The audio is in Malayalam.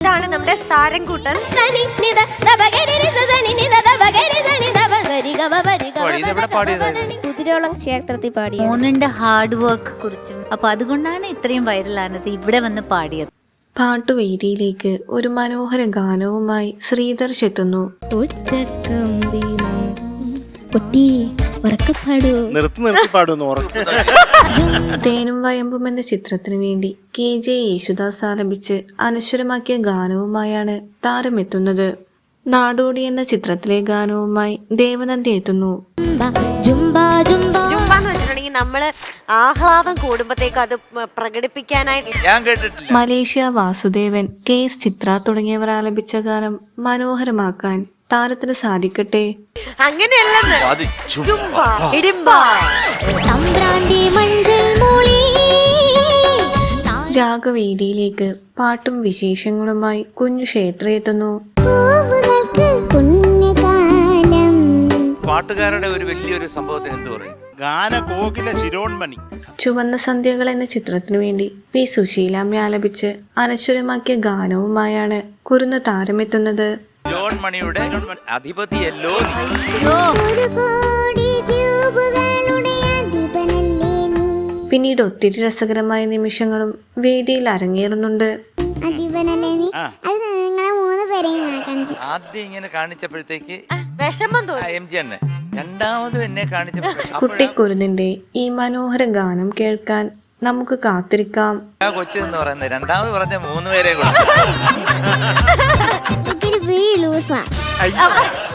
ഇതാണ് നമ്മുടെ സാരംകൂട്ടൻ? കുതിരോളം ക്ഷേത്രത്തിൽ പാടിയ മോനുണ്ട് ഹാർഡ് വർക്ക് കുറിച്ചും അപ്പൊ അതുകൊണ്ടാണ് ഇത്രയും വൈറലാനത് ഇവിടെ വന്ന് പാടിയത്. പാട്ടുവേദിയിലേക്ക് ഒരു മനോഹര ഗാനവുമായി ശ്രീധർഷ് എത്തുന്നു ഉറക്കപ്പാടൂ നിർത്തി നിർത്തി പാടുന്നു ഉറക്കം. തേനും വയമ്പും എന്ന ചിത്രത്തിനു വേണ്ടി കെ ജെ യേശുദാസ് ആലപിച്ച് അനശ്വരമാക്കിയ ഗാനവുമായാണ് താരമെത്തുന്നത്. നാടോടി എന്ന ചിത്രത്തിലെ ഗാനവുമായി ദേവനന്ദി എത്തുന്നു. വെച്ചിട്ടുണ്ടെങ്കിൽ നമ്മൾ ആഹ്ലാദം കൂടുമ്പോഴത്തേക്ക് അത് പ്രകടിപ്പിക്കാനായിട്ട് ഞാൻ കേട്ടിട്ടില്ല. Malaysia Vasudevan K S Chithra തുടങ്ങിയവർ ആലപിച്ച ഗാനം മനോഹരമാക്കാൻ താരത്തിന് സാധിക്കട്ടെ. അങ്ങനെയല്ല രാഗവേദിയിലേക്ക് പാട്ടും വിശേഷങ്ങളുമായി കുഞ്ഞു ക്ഷേത്ര എത്തുന്നു. പാട്ടുകാരുടെ ഒരു വലിയൊരു സംഭവത്തിന് എന്ത് പറയും? ഗാന കോകില ശിരോൺമണി ചുവന്ന സന്ധ്യകൾ എന്ന ചിത്രത്തിനു വേണ്ടി പി സുശീലാമ്മ ആലപിച്ച് അനശ്വരമാക്കിയ ഗാനവുമായാണ് കുരുന്ന താരമെത്തുന്നത്. ജോൺ മണിയുടെ അധിപതിയല്ലോ പിന്നീട് ഒത്തിരി രസകരമായ നിമിഷങ്ങളും വേദിയിൽ അരങ്ങേറുന്നുണ്ട്. അധിപനല്ലേ നീ? അത് നിങ്ങളെ മൂന്ന് പേരെയും കാണിച്ചു. ആദ്യം ഇങ്ങനെ കാണിച്ചപ്പോഴത്തേക്ക് വിഷമം തോന്നി. എം ജി രണ്ടാമതും എന്നെ കാണിച്ചപ്പോൾ കുട്ടിക്കുരുന്നിന്റെ ഈ മനോഹര ഗാനം കേൾക്കാൻ നമുക്ക് കാത്തിരിക്കാം. കൊച്ചു എന്ന് പറയുന്നത് രണ്ടാമത് പറഞ്ഞ മൂന്ന് പേരെ Muslim. I, oh.